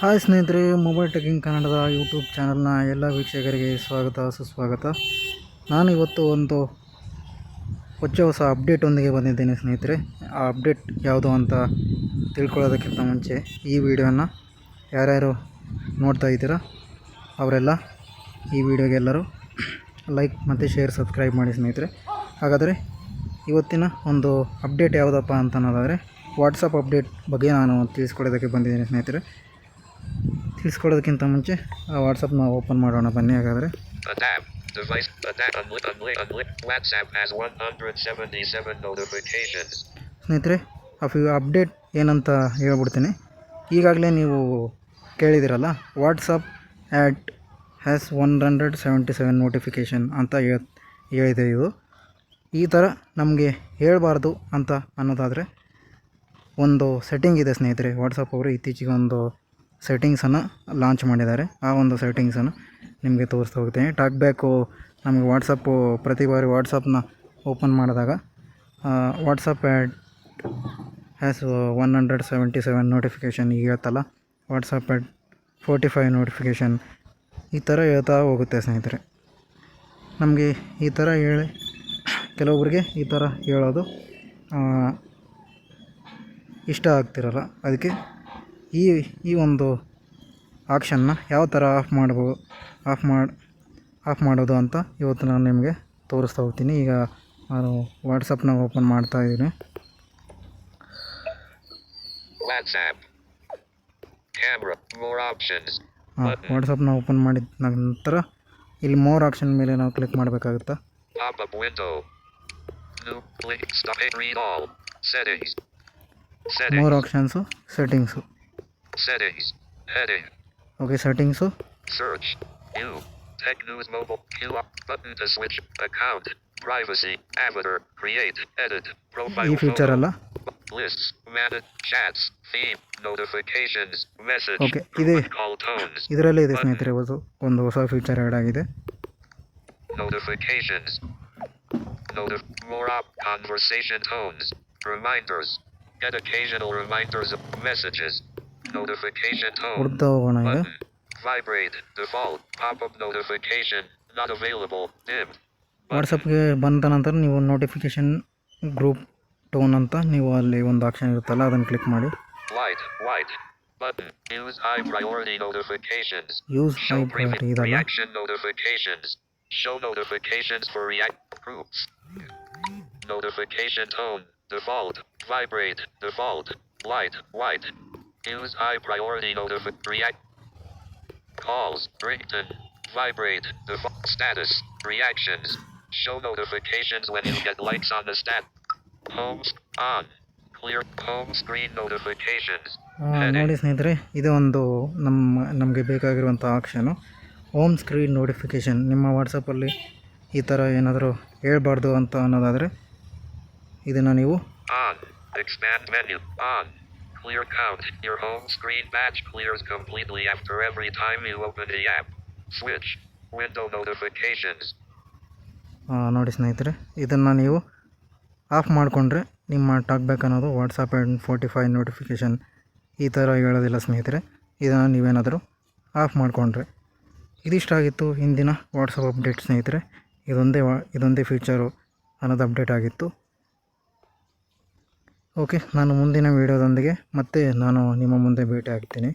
Hi ಸ್ನೇಹಿತರೆ mobile ಟೆಕಿಂಗ್ ಕನ್ನಡದ YouTube ಚಾನಲ್ನ ಎಲ್ಲ ವೀಕ್ಷಕರಿಗೆ ಸ್ವಾಗತ, ಸುಸ್ವಾಗತ. ನಾನು ಇವತ್ತು ಒಂದು ಹೊಚ್ಚ ಹೊಸ ಅಪ್ಡೇಟೊಂದಿಗೆ ಬಂದಿದ್ದೇನೆ ಸ್ನೇಹಿತರೆ. ಆ ಅಪ್ಡೇಟ್ ಯಾವುದು ಅಂತ ತಿಳ್ಕೊಳ್ಳೋದಕ್ಕಿಂತ ಮುಂಚೆ ಈ ವಿಡಿಯೋನ ಯಾರ್ಯಾರು ನೋಡ್ತಾ ಇದ್ದೀರಾ, ಅವರೆಲ್ಲ ಈ ವಿಡಿಯೋಗೆಲ್ಲರೂ ಲೈಕ್ ಮತ್ತು ಶೇರ್ ಸಬ್ಸ್ಕ್ರೈಬ್ ಮಾಡಿ ಸ್ನೇಹಿತರೆ. ಹಾಗಾದರೆ ಇವತ್ತಿನ ಒಂದು ಅಪ್ಡೇಟ್ ಯಾವುದಪ್ಪ ಅಂತ ಅನ್ನೋದಾದರೆ ವಾಟ್ಸಪ್ ಅಪ್ಡೇಟ್ ಬಗ್ಗೆ ನಾನು ತಿಳಿಸ್ಕೊಡೋದಕ್ಕೆ ಬಂದಿದ್ದೀನಿ ಸ್ನೇಹಿತರೆ. ತಿಳಿಸ್ಕೊಡೋದಕ್ಕಿಂತ ಮುಂಚೆ ಆ ನಾವು ಓಪನ್ ಮಾಡೋಣ ಬನ್ನಿ ಹಾಗಾದರೆ ಸ್ನೇಹಿತರೆ ಆ few Unlit. Unlit. Unlit. WhatsApp has 177 notifications. ಸ್ನೇಹಿತರೆ ಅಫ್ ಅಪ್ಡೇಟ್ ಏನಂತ ಹೇಳ್ಬಿಡ್ತೀನಿ ಈಗಾಗಲೇ ನೀವು ಕೇಳಿದಿರಲ್ಲ WhatsApp at has one hundred seventy seven notification ಅಂತ ಹೇಳ್ ಹೇಳಿದೆ ಇದು ಈ ಥರ ನಮಗೆ ಹೇಳಬಾರ್ದು ಅಂತ ಅನ್ನೋದಾದರೆ ಒಂದು ಸೆಟ್ಟಿಂಗ್ ಇದೆ ಸ್ನೇಹಿತರೆ ವಾಟ್ಸಪ್ ಅವರು ಇತ್ತೀಚೆಗೆ ಒಂದು ಸೆಟ್ಟಿಂಗ್ಸನ್ನು ಲಾಂಚ್ ಮಾಡಿದ್ದಾರೆ. ಆ ಒಂದು ಸೆಟ್ಟಿಂಗ್ಸನ್ನು ನಿಮಗೆ ತೋರಿಸ್ತಾ ಹೋಗ್ತೀನಿ. ಟಾಕ್ ಬ್ಯಾಕು ನಮಗೆ ವಾಟ್ಸಪ್ಪು ಪ್ರತಿ ಬಾರಿ ವಾಟ್ಸಪ್ನ ಓಪನ್ ಮಾಡಿದಾಗ WhatsApp add has one hundred seventy seven notification ಈಗ ಹೇಳ್ತಲ್ಲ. WhatsApp add forty five notification ಈ ಥರ ಹೇಳ್ತಾ ಹೋಗುತ್ತೆ ಸ್ನೇಹಿತರೆ. ನಮಗೆ ಈ ಥರ ಹೇಳಿ ಕೆಲವೊಬ್ಬರಿಗೆ ಈ ಥರ ಹೇಳೋದು ಇಷ್ಟ ಆಗ್ತಿರಲ್ಲ. ಅದಕ್ಕೆ ಈ ಈ ಒಂದು ಆಕ್ಷನ್ನ ಯಾವ ಥರ ಆಫ್ ಮಾಡ್ಬೋದು ಆಫ್ ಮಾಡಿ ಆಫ್ ಮಾಡೋದು ಅಂತ ಇವತ್ತು ನಾನು ನಿಮಗೆ ತೋರಿಸ್ತಾ ಹೋಗ್ತೀನಿ. ಈಗ ನಾನು ವಾಟ್ಸಪ್ನ ಓಪನ್ ಮಾಡ್ತಾ ಇದ್ದೀನಿ. ವಾಟ್ಸಪ್ನ ಓಪನ್ ಮಾಡಿದ ನಂತರ ಇಲ್ಲಿ ಮೋರ್ ಆಪ್ಷನ್ ಮೇಲೆ ನಾವು click ಮಾಡಬೇಕಾಗುತ್ತಾ. More options settings Settings. Heading. Okay settings Search. New. Tech News Mobile. Q up. Button to switch. Account. Privacy. Avatar. Create. Edit. Profile. ಈ ಫೀಚರ್ photo. ಅಲ್ಲ Lists. Manage. Chats. Theme. Notifications. Message. Okay, ಇದೆ. group Call tones. ಇದರಲ್ಲೇ ಇದೆ ಸ್ನೇಹಿತರೆ ಒಂದು ಒಂದು ಹೊಸ feature add ಆಗಿದೆ Notifications. Notif- more up. Conversation tones. Reminders. Get occasional reminders of messages. ಹುಡ್ತಾ ಹೋಗೋಣ ಈಗ. ವಾಟ್ಸಪ್ಗೆ ಬಂದ ನಂತರ ನೀವು ನೋಟಿಫಿಕೇಷನ್ ಗ್ರೂಪ್ ಟೋನ್ ಅಂತ ನೀವು ಅಲ್ಲಿ ಒಂದು ಆಪ್ಷನ್ ಇರುತ್ತಲ್ಲ ಅದನ್ನು ಕ್ಲಿಕ್ ಮಾಡಿ. ಯೂಸ್ ಹೈ Show ಪ್ರಯಾರಿಟಿ ಇದಲ್ಲ. Show notifications for react groups. Notification tone. Default. Vibrate. Default. Light. White. Use high priority notification. react. Calls. Ringtone. Vibrate. The Status. Reactions. Show notifications when you get likes on the stat. Homes on. Clear home screen notifications. ನೋಡಿ ಸ್ನೇಹಿತರೆ ಇದು ಒಂದು ನಮ್ಮ ನಮಗೆ ಬೇಕಾಗಿರುವಂಥ option home screen notification ನಿಮ್ಮ ವಾಟ್ಸಪ್ಪಲ್ಲಿ ಈ ಥರ ಏನಾದರೂ ಹೇಳ್ಬಾರ್ದು ಅಂತ ಅನ್ನೋದಾದರೆ ಇದನ್ನು ನೀವು Clear count. Your home screen batch clears completely after every time you open the app. Switch. Window notifications. ನೋಡಿ ಸ್ನೇಹಿತರೆ, ಇದನ್ನು ನೀವು ಆಫ್ ಮಾಡಿಕೊಂಡ್ರೆ ನಿಮ್ಮ ಟಾಕ್ ಬ್ಯಾಕ್ ಅನ್ನೋದು WhatsApp and forty five notification ಈ ಥರ ಹೇಳೋದಿಲ್ಲ ಸ್ನೇಹಿತರೆ ಇದನ್ನು ನೀವೇನಾದರೂ ಆಫ್ ಮಾಡಿಕೊಂಡ್ರೆ ಇದಿಷ್ಟಾಗಿತ್ತು ಹಿಂದಿನ ವಾಟ್ಸಪ್ ಅಪ್ಡೇಟ್ ಸ್ನೇಹಿತರೆ ಇದೊಂದೇ ವಾ, ಇದೊಂದೇ ಫೀಚರು ಅನ್ನೋದು ಅಪ್ಡೇಟ್ ಆಗಿತ್ತು ಓಕೆ ನಾನು ಮುಂದಿನ ವಿಡಿಯೋದೊಂದಿಗೆ ಮತ್ತೆ ನಾನು ನಿಮ್ಮ ಮುಂದೆ ಭೇಟಿ ಆಗ್ತೀನಿ